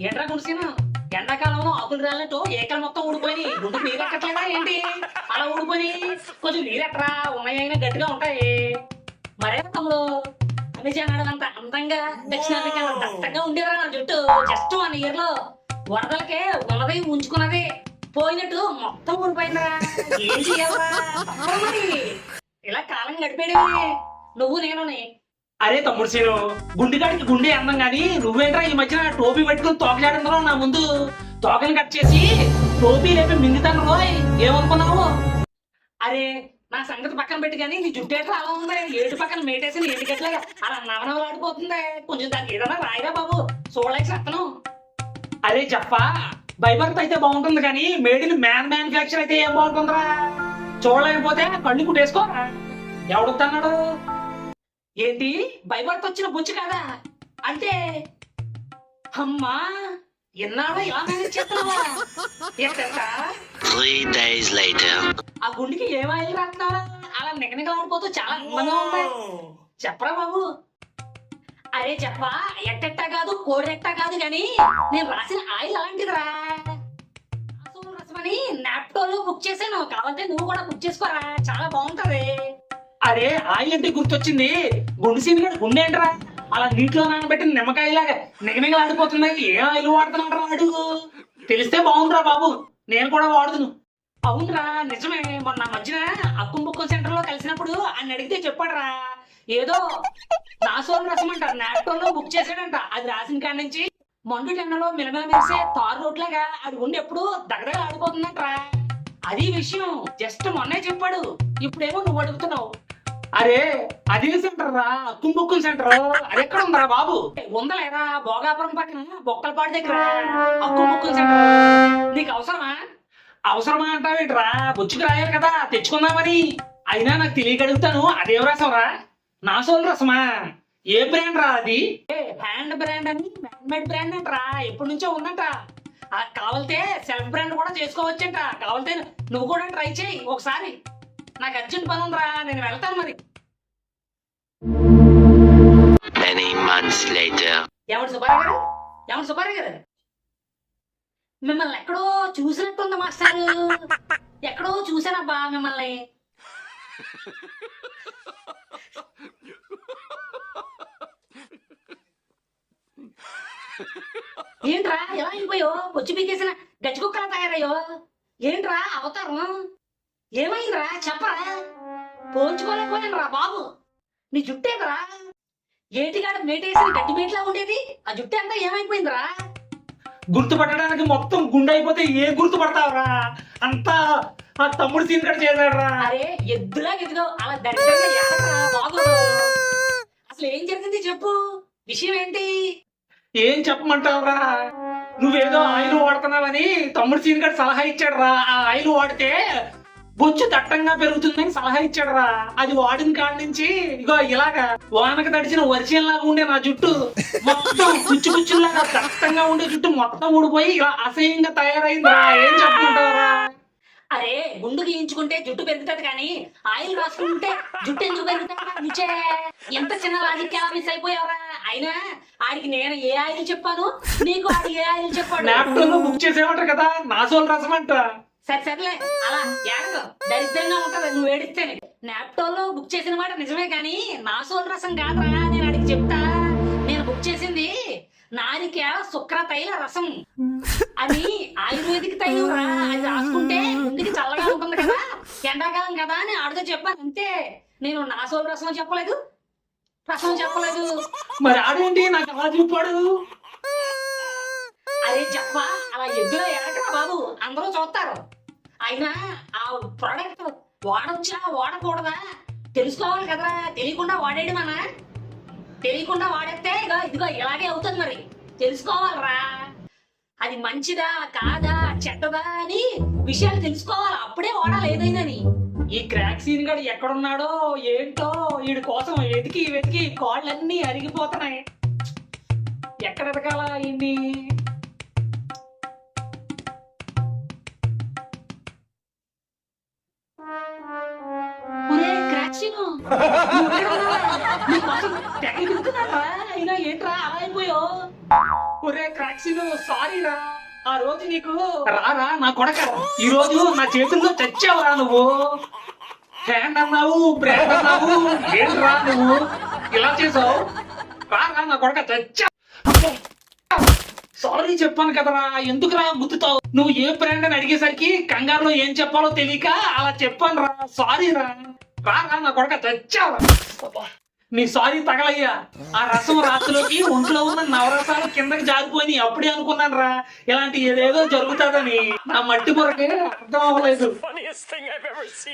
ఏంట్రా గుడిసిన ఎండాకాలంలో ఆకులు రాలతో ఏకలు మొత్తం ఊడిపోయి గుండెకి నీరు ఎక్కట్లేదా ఏంటి? అలా ఊడిపోయి కొంచెం నీరు ఎక్కరా? ఉన్నాయైనా గట్టిగా ఉంటాయి. మరే తమ్ముడు? అమెజాన్ అంత అందంగా దక్షిణాఫ్రికా దట్టంగా ఉండేరా నా జుట్టు. జస్ట్ వన్ ఇయర్లో వరదలకే ఉన్నది ఉంచుకున్నది. పోయినట్టు మొత్తం ఊడిపోయిందిరా. ఏం చేయాలరా మరి ఇలా కాలం గడిపేయడమే నువ్వు నేను అరే తమ్ముడు సీను గుండెగాడికి గుండె అందం కానీ నువ్వేంట్రా ఈ మధ్యన టోపీ పెట్టుకుని తోకలాడుతున్నావు నా ముందు? తోకని కట్ చేసి టోపీ రేపు మింగుతాను రోయ్ ఏమనుకున్నావు? అరే నా సంగతి పక్కన పెట్టి కానీ నీ జుట్టేట్లా అలా ఉంది ఏడు పక్కన మేటేసి ఎండికెట్లా అలా నవనవలాడిపోతుంది కొంచెం దానికి ఏదైనా రాయిరా బాబు చూడలేక సత్తనం అరే చెప్పా బైబర్త్ అయితే బాగుంటుంది కానీ మేడిని మ్యాన్ మ్యానుఫ్యాక్చర్ అయితే ఏం బాగుంటుందిరా? చూడలేకపోతే కళ్ళు కుట్టేసుకోరా? ఎవడొద్దన్నాడు ఏంటి? వచ్చిన బుచ్చి కాదా? అంటే అమ్మా ఎన్నాడా ఇలా మేనేజ్ చేస్తున్నావా. ఆ గుండెకి ఏ ఆయిల్ రాస్తున్నావా అలా నిగనిగలాడిపోతూ చాలా అందంగా ఉంది చెప్పరా బాబు? అరే చెప్పా ఎట్టెట్టా కాదు కోడెట్టా కాదు గాని నేను రాసిన ఆయిల్ అలాంటిదిరా. అసలు రసమని నాప్టోలో బుక్ చేశాను. కావాలంటే నువ్వు కూడా బుక్ చేసుకోరా. చాలా బాగుంటది. అరే ఆయిల్ అంటే గుర్తొచ్చింది. గుండె సీన్ గడు గుండె ఏంట్రా? అలా నీటిలో నానబెట్టిన నిమ్మకాయలాగా నిగనిగలాడిపోతుంది ఏ ఆయిల్ వాడుతున్నాడు వాడు? తెలిస్తే బాగుండ్రా బాబు. నేను కూడా వాడుతును అవునరా నిజమే. మొన్న మధ్యన అక్కుం బుక్కం సెంటర్లో కలిసినప్పుడు ఆయన అడిగితే చెప్పాడురా. ఏదో నాసోల్ రసం అంటారు. నాప్టోలో బుక్ చేశాడంట. అది రాసిన కాడి నుంచి మండు టెన్నలో మిలమిల మెరిసే తారు రోడ్లాగా అది ఉండి ఎప్పుడు దగ్గరగా ఆడిపోతుందంటరా. అది విషయం జస్ట్ మొన్నే చెప్పాడు. ఇప్పుడేమో నువ్వు అడుగుతున్నావు. అరే అదే సెంటర్ రా? కుంభుక్కుల సెంటర్ అది ఎక్కడ ఉందిరా బాబు? ఉందలేరా? భోగాపురం పక్కన బొక్కలపాటి దగ్గర. అక్కుం బుక్కం సెంటర్ నీకు అవసరమా? అవసరమా అంటావేంట్రా? బుచ్చుకు రాయాలి కదా తెచ్చుకుందామని. అయినా నాకు తెలియక అడుగుతాను. అదేం నా సోల్ రసమా? ఏ బ్రాండ్ రా అది? హ్యాండ్ బ్రాండ్ అని హ్యాండ్మేడ్ బ్రాండ్ అంటరా? ఎప్పటి నుంచో ఉందంట. ఆ, కావాలితే సెల్ఫ్ బ్రాండ్ కూడా చేసుకోవచ్చంట. కావాలితే నువ్వు కూడా ట్రై చేయి ఒకసారి. నాకు అర్జెంట్ పని ఉందిరా నేను వెళ్తాను మరి. సుబ్బారావు గారు? ఎవడు సుబ్బారావు గారు? మిమ్మల్ని ఎక్కడో చూసినట్టుంది మాస్టారు. ఎక్కడో చూసానబ్బా మిమ్మల్ని. ఏంట్రా ఎలా అయిపోయో వచ్చి పీకేసిన గచ్చి కుక్కలా తయారయ్యో ఏంట్రా అవతారం? ఏమైందిరా? చెప్పరా? పోల్చుకోలేకపోయాను బాబు. నీ జుట్టేంద్రా ఏటిగాడ మేటేసిన గడ్డి మేట్లా ఉండేది? ఆ జుట్టు అంతా ఏమైపోయిందిరా? గుర్తుపట్టడానికి మొత్తం గుండె అయిపోతే ఏ గుర్తుపడతావురా? అంతా ఆ తమ్ముడు సీన్ కట్ చేశాడురా. అరే ఎద్దులా ఎదుగో అలా దరిద్రంగా ఏడకరా బాగోదు అసలు ఏం జరిగింది చెప్పు? విషయం ఏంటి? ఏం చెప్పమంటావురా? నువ్వేదో ఆయిల్ వాడుతున్నావని తమ్ముడు సీన్ కట్ సలహా ఇచ్చాడురా. ఆ ఆయిల్ వాడితే బొచ్చు దట్టంగా పెరుగుతుందని సలహా ఇచ్చాడురా. అది వాడిన కాడి నుంచి ఇగో ఇలాగా వానకు తడిచిన లాగా ఉండే నా జుట్టు మొత్తం కుచ్చు కుచ్చులాగా దట్టంగా ఉండే జుట్టు మొత్తం ఊడిపోయి ఇలా అసహ్యంగా తయారైందిరా. ఏం చెప్పమంటావురా అరే గుండు గీయించుకుంటే జుట్టు పెరుగుతుంది కానీ ఆయిల్ రాసుకుంటే జుట్టు ఎందుకు పెరుగుతుంది ఎంత చిన్న లాజిక్ ఎలా మిస్ అయిపోయావరా? అయినా ఆడికి నేను ఏ ఆయిల్ చెప్పాను? నీకు ఆడి ఏ ఆయిల్ చెప్పాడు? బుక్ చేసేవాడు కదా నాసోల్ రసం అంట సరే సర్లే. అలా ఏడదు దరిద్రంగా ఉంటుంది నువ్వు ఏడిస్తేనే నాప్టోలో బుక్ చేసిన మాట నిజమే కానీ నా సోల్ రసం కాదురా నేను అడిగి చెప్తా. నేను బుక్ చేసింది నారిక శుక్ర తైల రసం. అది ఆయుర్వేదిక తైలం రా. అది రాసుకుంటే ముందుకి చల్లగా ఉంటుంది కదా. ఎండాకాలం కదా అని ఆడితో చెప్పాను. అంతే. నేను నా సోల్ రసం చెప్పలేదు. రసం చెప్పలేదు. మరి ఆడేంటి? నాకు అలా చూపాడు ఎద్దులో ఎరగరా బాబు అందరూ చూస్తారు. అయినా ఆ ప్రోడక్ట్ వాడొచ్చా వాడకూడదా? తెలుసుకోవాలి కదరా తెలియకుండా వాడేయడం మన. తెలియకుండా వాడేస్తే ఇగో ఇదిగో ఇలాగే అవుతుంది మరి. తెలుసుకోవాలరా. అది మంచిదా కాదా చెడ్డదా అని విషయాలు తెలుసుకోవాలి. అప్పుడే వాడాలి ఏదైనాని ఈ క్రాక్ సీన్ గడు ఎక్కడున్నాడో ఏంటో వీడి కోసం వెతికి వెతికి కాళ్ళన్నీ అరిగిపోతున్నాయి. ఎక్కడ ఎదగాల ఏంటి క్రాక్షను అయినా ఏంట్రా అలా అయిపోయో? ఒరే క్రాక్సిన్ సారీ రా ఆ రోజు నీకు రారా నా కొడక? ఈ రోజు నా చేతుల్లో చచ్చావురా నువ్వు? హ్యాండ్ అన్నావు బ్రాండ్ అన్నావు ఏంట్రా నువ్వు? ఇలా చేసావు? రారా నా కొడక చచ్చా సారీ చెప్పాను కదరా ఎందుకురా గుద్దుతావు? నువ్వు ఏ బ్రాండ్ అని అడిగేసరికి కంగారులో ఏం చెప్పాలో తెలియక అలా చెప్పాను రా సారీ రా నా కొడక చచ్చావా. నీ సారీ తగలయ్యా. ఆ రసం రాత్రిలోకి ఒంట్లో ఉన్న నవరసాలు కిందకి జారిపోయి అప్పుడే అనుకున్నాను రా ఇలాంటి ఏదేదో జరుగుతుందని. నా మట్టి పొరకే అర్థం అవ్వలేదు.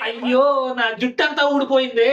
అయ్యో నా జుట్టు అంతా ఊడిపోయింది.